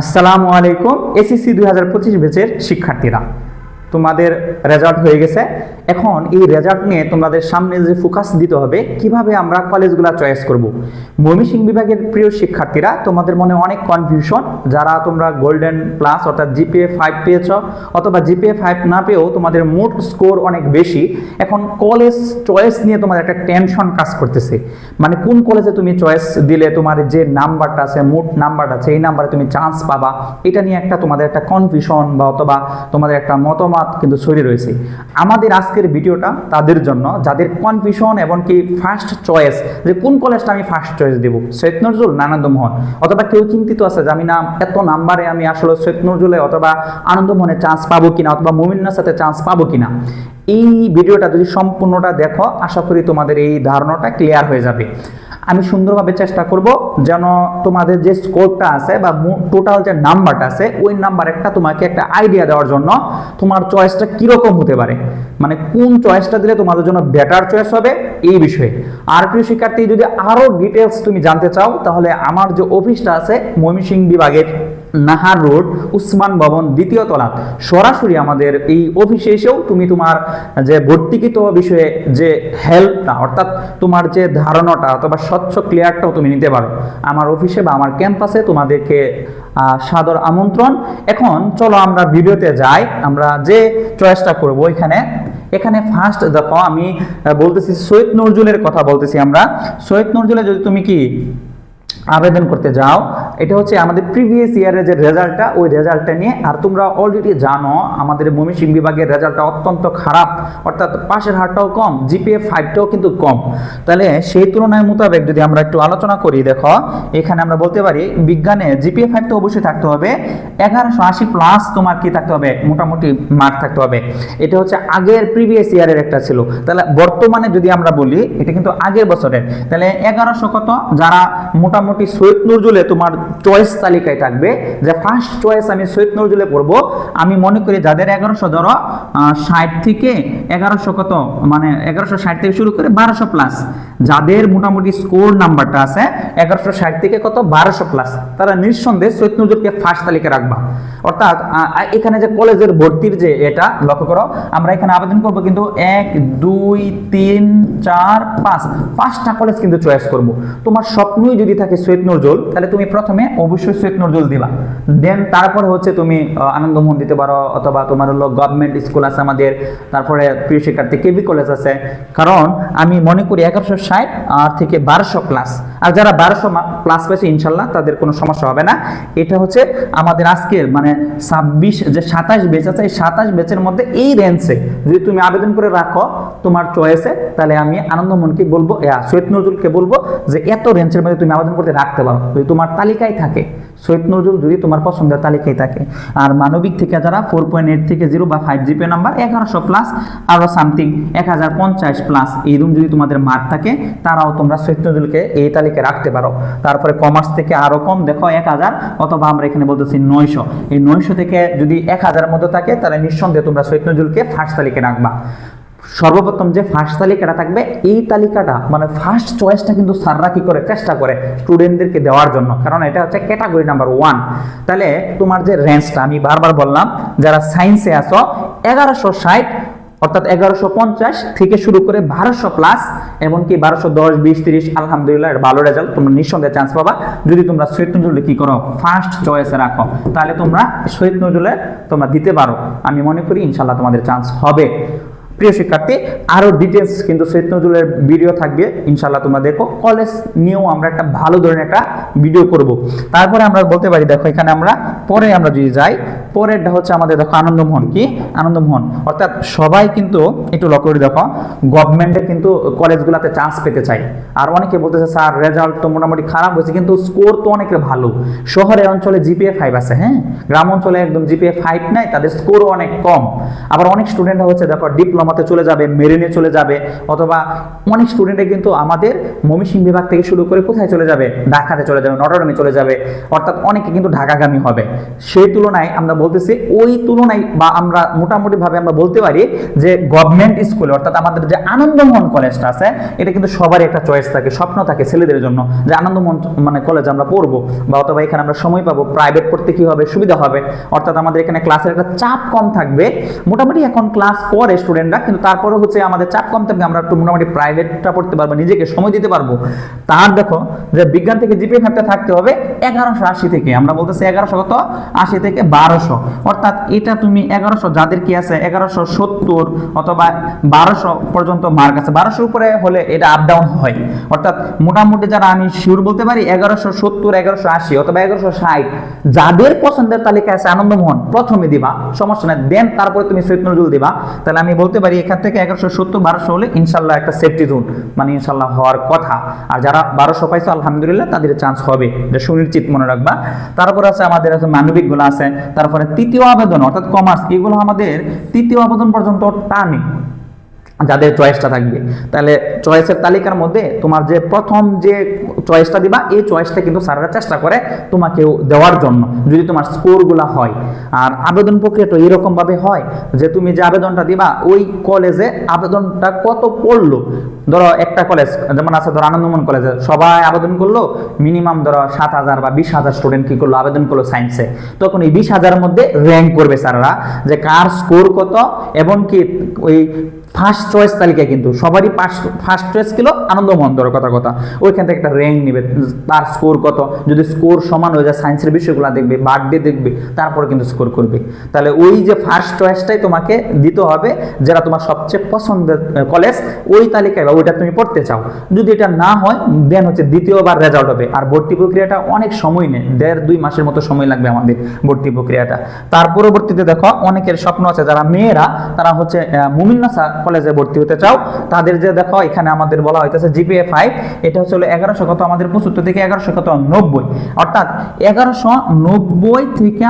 আসসালামু আলাইকুম এসিসি দুই হাজার পঁচিশ বেচের শিক্ষার্থীরা। তোমাদের রেজাল্ট হয়ে গেছে। এখন এই রেজাল্ট নিয়ে তোমাদের সামনে যে ফোকাস দিতে হবে, কীভাবে আমরা কলেজগুলো চয়েস করব? ময়মনসিংহ বিভাগের প্রিয় শিক্ষার্থীরা, তোমাদের মনে অনেক কনফিউশন যারা তোমরা গোল্ডেন প্লাস অর্থাৎ জিপিএ ফাইভ পেয়েছ, অথবা জিপিএ ফাইভ না পেয়েও তোমাদের মোট স্কোর অনেক বেশি, এখন কলেজ চয়েস নিয়ে তোমাদের একটা টেনশন কাজ করতেছে। মানে কোন কলেজে তুমি চয়েস দিলে তোমার যে নাম্বারটা আছে, মোট নাম্বারটা আছে, এই নাম্বারে তুমি চান্স পাবা, এটা নিয়ে একটা তোমাদের একটা কনফিউশন বা অথবা তোমাদের একটা মতামত কিন্তু ছড়িয়ে রয়েছে। আমাদের আজকের ভিডিওটা তাদের জন্য, যাদের কনফিউশন এবং কি ফার্স্ট চয়েস যে কোন কলেজটা আমি ফার্স্ট চয়েস দেবো? সৈয়দ নজরুল না আনন্দমোহন অথবা কেউ চিন্তিত আছে যে আমি না, এত নাম্বারে আমি আসলে সৈয়দ নজরুলে অথবা আনন্দমোহনে চান্স পাবো কিনা, অথবা মুমিন্নার সাথে চান্স পাবো কিনা? এই ভিডিওটা যদি সম্পূর্ণটা দেখো, আশা করি তোমাদের এই ধারণাটা ক্লিয়ার হয়ে যাবে। আমি সুন্দরভাবে চেষ্টা করব যেন তোমাদের যে স্কোরটা আছে বা টোটাল যে নাম্বারটা আছে, ওই নাম্বার একটা তোমাকে একটা আইডিয়া দেওয়ার জন্য তোমার চয়েসটা কীরকম হতে পারে। মানে কোন চয়েসটা দিলে তোমাদের জন্য বেটার চয়েস হবে, এই বিষয়ে। আর প্রিয় শিক্ষার্থী, যদি আরও ডিটেলস তুমি জানতে চাও, তাহলে আমার যে অফিসটা আছে ময়মনসিংহ বিভাগের নাহার রোড, উসমান ভবন দ্বিতীয় তলা। সরাসরি আমাদের এই অফিসে এসেও তুমি তোমার যে ভর্তিকৃত বিষয়ে যে হেল্পটা অর্থাৎ তোমার যে ধারণাটা অথবা স্বচ্ছ ক্লিয়ারটাও তুমি নিতে পারো। আমার অফিসে বা আমার ক্যাম্পাসে তোমাদেরকে সাদর আমন্ত্রণ। এখন চলো আমরা ভিডিওতে যাই। আমরা যে চয়েসটা করব এখানে। এখানে ফার্স্ট দেখো, আমি বলতেছি সৈয়দ নজরুলের কথা বলতেছি আমরা। সৈয়দ নজরুলে যদি তুমি কি আবেদন করতে যাও এটা হচ্ছে আমাদের প্রিভিয়াস ইয়ারের যে রেজাল্টটা ওই রেজাল্টটা নিয়ে। আর তোমরা অলরেডি জানো, আমাদের ময়মনসিংহ বিভাগের রেজাল্টটা অত্যন্ত খারাপ। অর্থাৎ পাশের হারটাও কম জিপিএ ফাইভটাও কিন্তু কম। তাহলে সেই তুলনায় মোতাবেক যদি আমরা একটু আলোচনা করি, দেখো, এখানে আমরা বলতে পারি, বিজ্ঞানে জিপিএ ফাইভ তো অবশ্যই থাকতে হবে। এগারোশো আশি প্লাস তোমার কি থাকতে হবে? মোটামুটি মার্ক থাকতে হবে। এটা হচ্ছে আগের প্রিভিয়াস ইয়ারের একটা ছিল। তাহলে বর্তমানে যদি আমরা বলি, এটা কিন্তু আগের বছরের। তাহলে এগারোশো কত? যারা মোটামুটি সৈয়দ নজরুলে তোমার চয়েস তালিকায় থাকবে। যে ফার্স্ট চয়েস আমি সৈয়দ নজরুলে পড়ব, আমি মনে করি যাদের এগারোশো ধরো ষাট থেকে এগারোশো কত মানে এগারোশো ষাট থেকে শুরু করে বারোশো প্লাস যাদের মোটামুটি স্কোর নাম্বারটা আছে, এগারোশো ষাট থেকে কত, বারোশো প্লাস তারা নিঃসন্দেহে সৈয়দ নজরুলকে ফার্স্ট তালিকায় রাখবা। অর্থাৎ এখানে যে কলেজের ভর্তির যে এটা, লক্ষ্য করো, আমরা এখানে আবেদন করব কিন্তু এক, দুই, তিন, চার, পাঁচ, পাঁচটা কলেজ কিন্তু চয়েস করব। তোমার স্বপ্নই যদি থাকে সৈয়দ নজরুল, তাহলে তুমি প্রথমে অবশ্যই শেখ নজরুল দিবা। দেন তারপরে হচ্ছে তুমি আনন্দমোহন দিতে পারো, অথবা তোমার হলো গভর্নমেন্ট স্কুল আছে আমাদের, তারপরে প্রিয় শিক্ষার্থী কেবি কলেজ আছে। কারণ আমি মনে করি এগারোশো ষাট আর থেকে বারোশো প্লাস আর যারা বারোশো প্লাস পেয়েছে, ইনশাল্লাহ তাদের কোনো সমস্যা হবে না। এটা হচ্ছে আমাদের আজকের মানে ছাব্বিশ, যে সাতাশ বেচ আছে, এই সাতাশ বেচের মধ্যে এই রেঞ্জে যদি তুমি আবেদন করে রাখো তোমার চয়েসে তাহলে আমি আনন্দমনকে বলব সৈয়দ নজরুলকে বলব যে এত রেঞ্জের মধ্যে তুমি আবেদন করতে রাখতে পারো। যদি তোমার তালিকায় থাকে সৈয়দ নজরুল যদি তোমার পছন্দের তালিকায় থাকে। আর মানবিক থেকে যারা ফোর পয়েন্ট এইট থেকে জিরো বা ফাইভ জিপি নাম্বার এগারোশো প্লাস আরও সামথিং এক হাজার পঞ্চাশ প্লাস এইরকম যদি তোমাদের মার্ক থাকে, তারাও তোমরা সৈয়দ নজরুলকে এই তালিকায় রাখতে পারো। তারপরে কমার্স থেকে আরও কম, দেখো এক হাজার অথবা আমরা এখানে বলতেছি নয়শো। এই নয়শো থেকে যদি এক হাজারের মধ্যে থাকে, তাহলে নিঃসন্দেহে তোমরা সৈয়দ নজরুলকে ফার্স্ট তালিকায় রাখবা। সর্বপ্রথম যে ফার্স্ট তালিকাটা থাকবে, এই তালিকাটা মানে ফার্স্ট চয়েসটা কিন্তু স্যাররা কি করে? চেষ্টা করে স্টুডেন্টদেরকে দেওয়ার জন্য। কারণ এটা হচ্ছে ক্যাটাগরি নাম্বার ওয়ান তাহলে তোমার যে রেঞ্জটা আমি বারবার বললাম, যারা সায়েন্সে আসো এগারোশো ষাট, অর্থাৎ এগারোশো পঞ্চাশ থেকে শুরু করে বারোশো প্লাস এমনকি বারোশো দশ, বিশ, তিরিশ, আলহামদুলিল্লাহ ভালো রেজাল্ট তোমরা নিঃসন্দেহে চান্স পাবা। যদি তোমরা শহীদ নজরুলে কি করো? ফার্স্ট চয়েসে রাখো। তাহলে তোমরা শহীদ নজরুলে তোমরা দিতে পারো। আমি মনে করি ইনশাল্লাহ তোমাদের চান্স হবে। প্রিয় শিক্ষার্থী আরও ডিটেলস কিন্তু সৈয়দ নজরুলের ভিডিও থাকবে। ইনশাল্লাহ তোমরা দেখো। কলেজ নিয়েও আমরা একটা ভালো ধরনের একটা ভিডিও করব। তারপরে আমরা বলতে পারি, দেখো এখানে আমরা, পরে আমরা যদি যাই, পরেরটা হচ্ছে আমাদের, দেখো আনন্দমোহন কি? আনন্দমোহন। অর্থাৎ সবাই কিন্তু, একটু লক্ষ্য করে দেখো গভর্নমেন্টে কিন্তু কলেজগুলোতে চান্স পেতে চাই আর অনেকে বলতেছে, স্যার রেজাল্ট তো মোটামুটি খারাপ হয়েছে, কিন্তু স্কোর তো অনেক ভালো। শহরে অঞ্চলে জিপিএ ফাইভ আছে হ্যাঁ? গ্রাম অঞ্চলে একদম জিপিএ ফাইভ নাই, তাদের স্কোরও অনেক কম। আবার অনেক স্টুডেন্টরা হচ্ছে, দেখো ডিপ্লোমা ডিপ্লোমাতে চলে যাবে, মেরিনে চলে যাবে, অথবা অনেক স্টুডেন্টে কিন্তু আমাদের ময়মনসিংহ বিভাগ থেকে শুরু করে কোথায় চলে যাবে? ঢাকাতে চলে যাবে, নটরডামে চলে যাবে, অর্থাৎ অনেকে কিন্তু ঢাকাগামী হবে। সেই তুলনায় আমরা বলতেছি, ওই তুলনায় বা আমরা মোটামুটিভাবে আমরা বলতে পারি যে গভর্নমেন্ট স্কুল অর্থাৎ আমাদের যে আনন্দমোহন কলেজটা আছে, এটা কিন্তু সবারই একটা চয়েস থাকে, স্বপ্ন থাকে ছেলেদের জন্য, যে আনন্দমোহন মানে কলেজ আমরা পড়ব বা অথবা এখানে আমরা সময় পাবো প্রাইভেট পড়তে কি হবে? সুবিধা হবে। অর্থাৎ আমাদের এখানে ক্লাসের একটা চাপ কম থাকবে। মোটামুটি এখন ক্লাস করে স্টুডেন্টরা কিন্তু তারপরে হচ্ছে আমাদের চাপ কম থাকবে আমরা একটু মোটামুটি প্রাইভেটটা পড়তে পারব, নিজেকে সময় দিতে পারব। তার দেখো, যে বিজ্ঞান থেকে জিপিএ ফ্যাক্টর থাকতে হবে এগারোশো আশি থেকে। আমরা বলতেছি এগারোশো কত? আশি থেকে বারোশো। অর্থাৎ এটা তুমি এগারোশো, যাদের কি আছে, এগারোশো সত্তর অথবা বারোশো পর্যন্ত মার্ক আছে। বারোশোর উপরে হলে এটা আপ ডাউন হয়। অর্থাৎ মোটামুটি যারা আমি শিওর বলতে পারি, এগারোশো সত্তর, এগারোশো আশি অথবা এগারোশো ষাট, যাদের পছন্দের তালিকা আছে আনন্দমোহন, প্রথমে দিবা, সমস্যা নাই। দেন তারপরে তুমি সৈয়দ নজরুল দিবা। তাহলে আমি বলতে পারি এখান থেকে এগারোশো সত্তর, বারোশো হলে ইনশাল্লাহ একটা সেফটি জোন মানে ইনশাল্লাহ হওয়ার কথা। আর যারা বারোশো পাইছো, আলহামদুলিল্লাহ, তাদের চান্স হবে। এটা সুনিশ্চিত মনে রাখবা। তারপর আছে আমাদের আছে মানবিকগুলো আছে। তারপরে তৃতীয় আবেদন, অর্থাৎ কমার্স এগুলো আমাদের তৃতীয় আবেদন পর্যন্ত টানে। যাদের চয়েসটা থাকবে। তাহলে চয়েসের তালিকার মধ্যে তোমার যে প্রথম যে চয়েসটা দিবা, এই চয়েসটা কিন্তু স্যাররা চেষ্টা করে তোমাকে দেওয়ার জন্য। যদি তোমার স্কোরগুলো হয়, আর আবেদন প্রক্রিয়াটা এরকমভাবে হয় যে তুমি যে আবেদনটা দিবা, ওই কলেজে আবেদনটা কত পড়ল? ধরো একটা কলেজ যেমন আছে ধরো আনন্দমন কলেজে সবাই আবেদন করল মিনিমাম ধরো সাত হাজার বা বিশ হাজার স্টুডেন্ট কি করল, আবেদন করল সায়েন্সে তখন এই বিশ হাজারের মধ্যে র্যাঙ্ক করবে স্যাররা যে কার স্কোর কত, এবং কি ওই ফার্স্ট চয়েস তালিকা কিন্তু, সবারই ফার্স্ট চয়েস ছিল আনন্দমোহন কথা কথা। ওইখান থেকে একটা র্যাঙ্ক নেবে, তার স্কোর কত? যদি স্কোর সমান হয়ে যায় সায়েন্সের বিষয়গুলো দেখবে বার্থডে দেখবে, তারপরে কিন্তু স্কোর করবে। তাহলে ওই যে ফার্স্ট চয়েসটাই তোমাকে দিতে হবে যেটা তোমার সবচেয়ে পছন্দের কলেজ ওই তালিকায় বা ওইটা তুমি পড়তে চাও। যদি এটা না হয় দেন হচ্ছে দ্বিতীয়বার রেজাল্ট হবে। আর ভর্তি প্রক্রিয়াটা অনেক সময় নেয়, দেড় দুই মাসের মতো সময় লাগবে আমাদের ভর্তি প্রক্রিয়াটা। তার পরবর্তীতে দেখো, অনেকের স্বপ্ন আছে, যারা মেয়েরা, তারা হচ্ছে মুমিন্নাসা কলেজে ভর্তি হতে চাও, তাদের যে দেখো, এখানে আমাদের বলা হইতেছে জিপিএ ফাইভ এটা হচ্ছে হলো এগারোশো কত? আমাদের পঁচাত্তর থেকে এগারোশো কত? নব্বই। অর্থাৎ এগারোশো নব্বই থেকে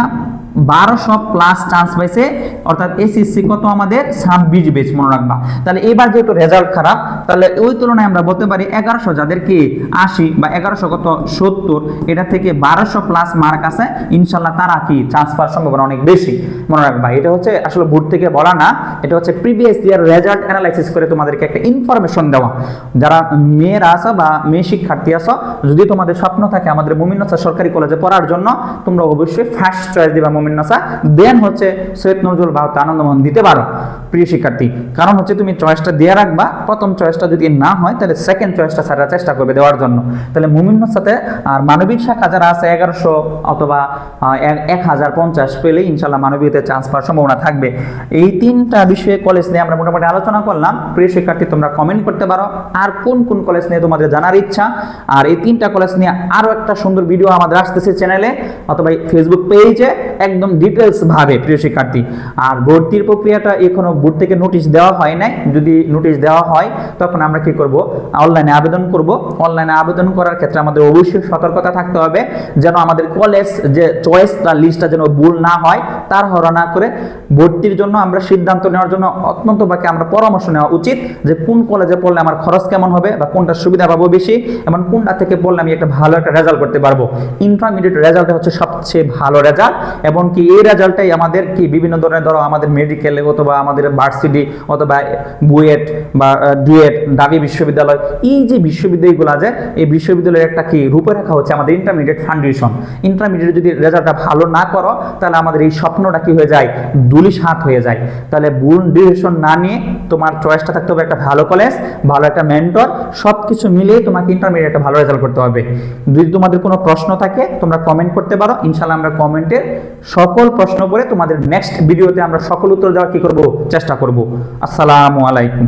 বারোশো প্লাস চান্স পাইছে, অর্থাৎ এসএসসি কত আমাদের? ছাব্বিশ বেচ মনে রাখবা। তাহলে এবার যেহেতু রেজাল্ট খারাপ, তাহলে ওই তুলনায় আমরা বলতে পারি এগারোশো যাদের কি আশি বা এগারোশো কত সত্তর, এটা থেকে বারোশো প্লাস মার্ক আছে ইনশাল্লাহ তারা কি চান্স পাওয়ার সম্ভাবনা অনেক বেশি, মনে রাখবা। এটা হচ্ছে আসলে বোর্ড থেকে বলা না, এটা হচ্ছে প্রিভিয়াস ইয়ার রেজাল্ট অ্যানালাইসিস করে তোমাদেরকে একটা ইনফরমেশন দেওয়া। যারা মেয়েরা আসো বা মেয়ে শিক্ষার্থী আসো যদি তোমাদের স্বপ্ন থাকে আমাদের মুমিনসা সরকারি কলেজে পড়ার জন্য, তোমরা অবশ্যই ফার্স্ট চয়েস দিবা মুমিনসা দেন হচ্ছে সৈয়দ নজরুল বা আনন্দমোহন দিতে পারো। প্রিয় শিক্ষার্থী। কারণ হচ্ছে তুমি চয়েসটা দিয়ে রাখবা, প্রথম চয়েসটা যদি না হয়, তাহলে সেকেন্ড চয়েসটা স্যাররা চেষ্টা করবে দেওয়ার জন্য। তাহলে মুমিনের সাথে আর মানবিক শাখা যারা আছে, এগারোশো অথবা এক হাজার পঞ্চাশ পেলে ইনশাল্লাহ মানবিকতে চান্স পাওয়ার সম্ভাবনা থাকবে। এই তিনটা বিষয়ে কলেজ নিয়ে আমরা মোটামুটি আলোচনা করলাম। প্রিয় শিক্ষার্থী, তোমরা কমেন্ট করতে পারো। আর কোন কোন কলেজ নিয়ে তোমাদের জানার ইচ্ছা? আর এই তিনটা কলেজ নিয়ে আরও একটা সুন্দর ভিডিও আমাদের আসতেছে চ্যানেলে অথবা ফেসবুক পেজে একদম ডিটেলস ভাবে, প্রিয় শিক্ষার্থী। আর ভর্তির প্রক্রিয়াটা এখনও বোর্ড থেকে নোটিশ দেওয়া হয় নাই। যদি নোটিশ দেওয়া হয়, তখন আমরা কি করব? অনলাইনে আবেদন করব। অনলাইনে আবেদন করার ক্ষেত্রে আমাদের অবশ্যই সতর্কতা থাকতে হবে, যেন আমাদের কলেজ যে চয়েস তার লিস্টটা যেন ভুল না হয়, তার হরা না করে ভর্তির জন্য আমরা সিদ্ধান্ত নেওয়ার জন্য অত্যন্ত বাকি আমরা পরামর্শ নেওয়া উচিত যে কোন কলেজে পড়লে আমার খরচ কেমন হবে বা কোনটা সুবিধা পাবো বেশি, এবং কোনটা থেকে পড়লে আমি একটা ভালো একটা রেজাল্ট করতে পারব। ইন্টারমিডিয়েট রেজাল্ট হচ্ছে সবচেয়ে ভালো রেজাল্ট এবং কি এই রেজাল্টটাই আমাদের কি বিভিন্ন ধরনের ধরো আমাদের মেডিকেলে অথবা আমাদের ভার্সিটি অথবা বুয়েট বা ডুয়েট ডাবি বিশ্ববিদ্যালয়, এই যে বিশ্ববিদ্যালয়গুলো আছে, এই বিশ্ববিদ্যালয়ের একটা কি রূপরেখা হচ্ছে আমাদের ইন্টারমিডিয়েট ফাউন্ডেশন ইন্টারমিডিয়েট যদি রেজাল্টটা ভালো না করো, তাহলে আমাদের এই স্বপ্নটা কি হয়ে যায়? দুলিশ হাত হয়ে যায়। তাহলে বুন ডিরেকশন না নিয়ে তোমার চয়েসটা থাকতে হবে একটা ভালো কলেজ ভালো একটা মেন্টর সব কিছু মিলিয়ে তোমাকে ইন্টারমিডিয়েট একটা ভালো রেজাল্ট করতে হবে। যদি তোমাদের কোনো প্রশ্ন থাকে, তোমরা কমেন্ট করতে পারো। ইনশাল্লাহ আমরা কমেন্টে সকল প্রশ্ন করে তোমাদের নেক্সট ভিডিওতে আমরা সকল উত্তর দেওয়ার কি করব? চেষ্টা করব। আসসালামু আলাইকুম।